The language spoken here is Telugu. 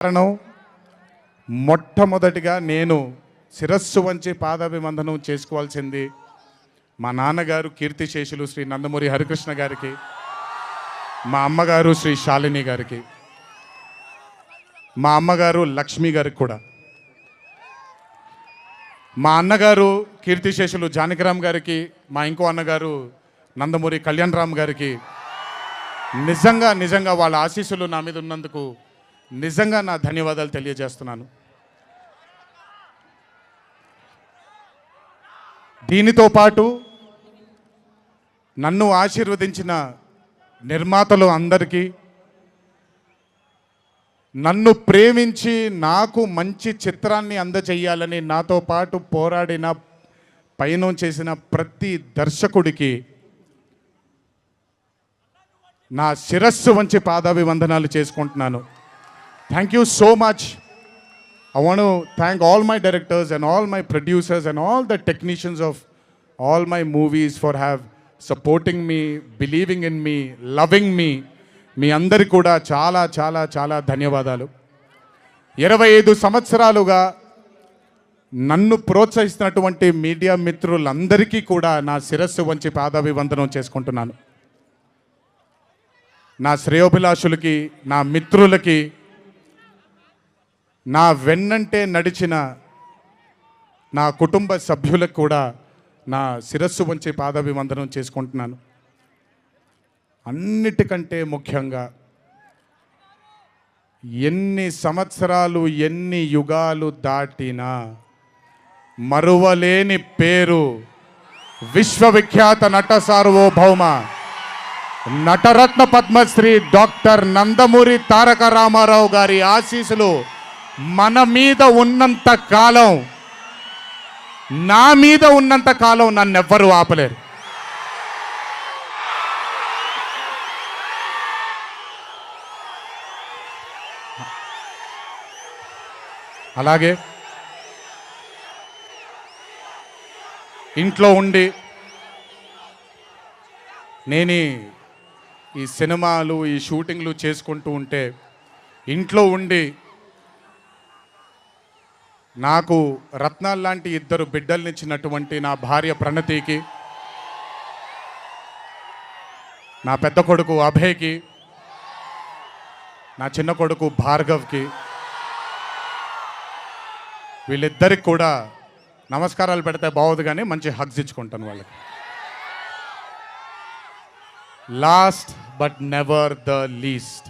కారణం మొట్టమొదటిగా నేను శిరస్సు వంచి పాదాభివందనం చేసుకోవాల్సింది మా నాన్నగారు కీర్తిశేషులు శ్రీ నందమూరి హరికృష్ణ గారికి మా అమ్మగారు శ్రీ శాలిని గారికి మా అమ్మగారు లక్ష్మి గారికి కూడా. మా అన్నగారు కీర్తిశేషులు జానకిరామ్ గారికి మా ఇంకో అన్నగారు నందమూరి కళ్యాణ్ రామ్ గారికి నిజంగా నిజంగా వాళ్ళ ఆశీస్సులు నా మీద ఉన్నందుకు నిజంగా నా ధన్యవాదాలు తెలియజేస్తున్నాను. దీనితో పాటు నన్ను ఆశీర్వదించిన నిర్మాతలు అందరికీ నన్ను ప్రేమించి నాకు మంచి చిత్రాన్ని అందజేయాలని నాతో పాటు పోరాడిన పయనం చేసిన ప్రతి దర్శకుడికి నా శిరస్సు వంచి పాదాభివందనాలు చేసుకుంటున్నాను. Thank you so much I want thank all my directors and all my producers and all the technicians of all my movies for have supporting me believing in me loving me మీ అందరి కూడా చాలా చాలా చాలా ధన్యవాదాలు. ఇరవై ఐదు సంవత్సరాలుగా నన్ను ప్రోత్సహిస్తున్నటువంటి మీడియా మిత్రులందరికీ కూడా నా శిరస్సు వంచి పాదాభివందనం చేసుకుంటున్నాను. నా శ్రేయోభిలాషులకి నా మిత్రులకి నా వెన్నంటే నడిచిన నా కుటుంబ సభ్యులకు కూడా నా శిరస్సు వంచి పాదాభివందనం చేసుకుంటున్నాను. అన్నిటికంటే ముఖ్యంగా ఎన్ని సంవత్సరాలు ఎన్ని యుగాలు దాటినా మరువలేని పేరు విశ్వవిఖ్యాత నట సార్వభౌమ నటరత్న పద్మశ్రీ డాక్టర్ నందమూరి తారక రామారావు గారి ఆశీస్సులు మన మీద ఉన్నంత కాలం నా మీద ఉన్నంత కాలం నన్ను ఎవ్వరు ఆపలేరు. అలాగే ఇంట్లో ఉండి నేను ఈ సినిమాలు ఈ షూటింగ్లు చేసుకుంటూ ఉంటే ఇంట్లో ఉండి నాకు రత్నాల్ లాంటి ఇద్దరు బిడ్డల్నిచ్చినటువంటి నా భార్య ప్రణతికి నా పెద్ద కొడుకు అభయ్కి నా చిన్న కొడుకు భార్గవ్కి వీళ్ళిద్దరికి కూడా నమస్కారాలు పెడితే బాగోదు కానీ మంచి హగ్స్ ఇచ్చుకుంటాను వాళ్ళకి. Last but never the least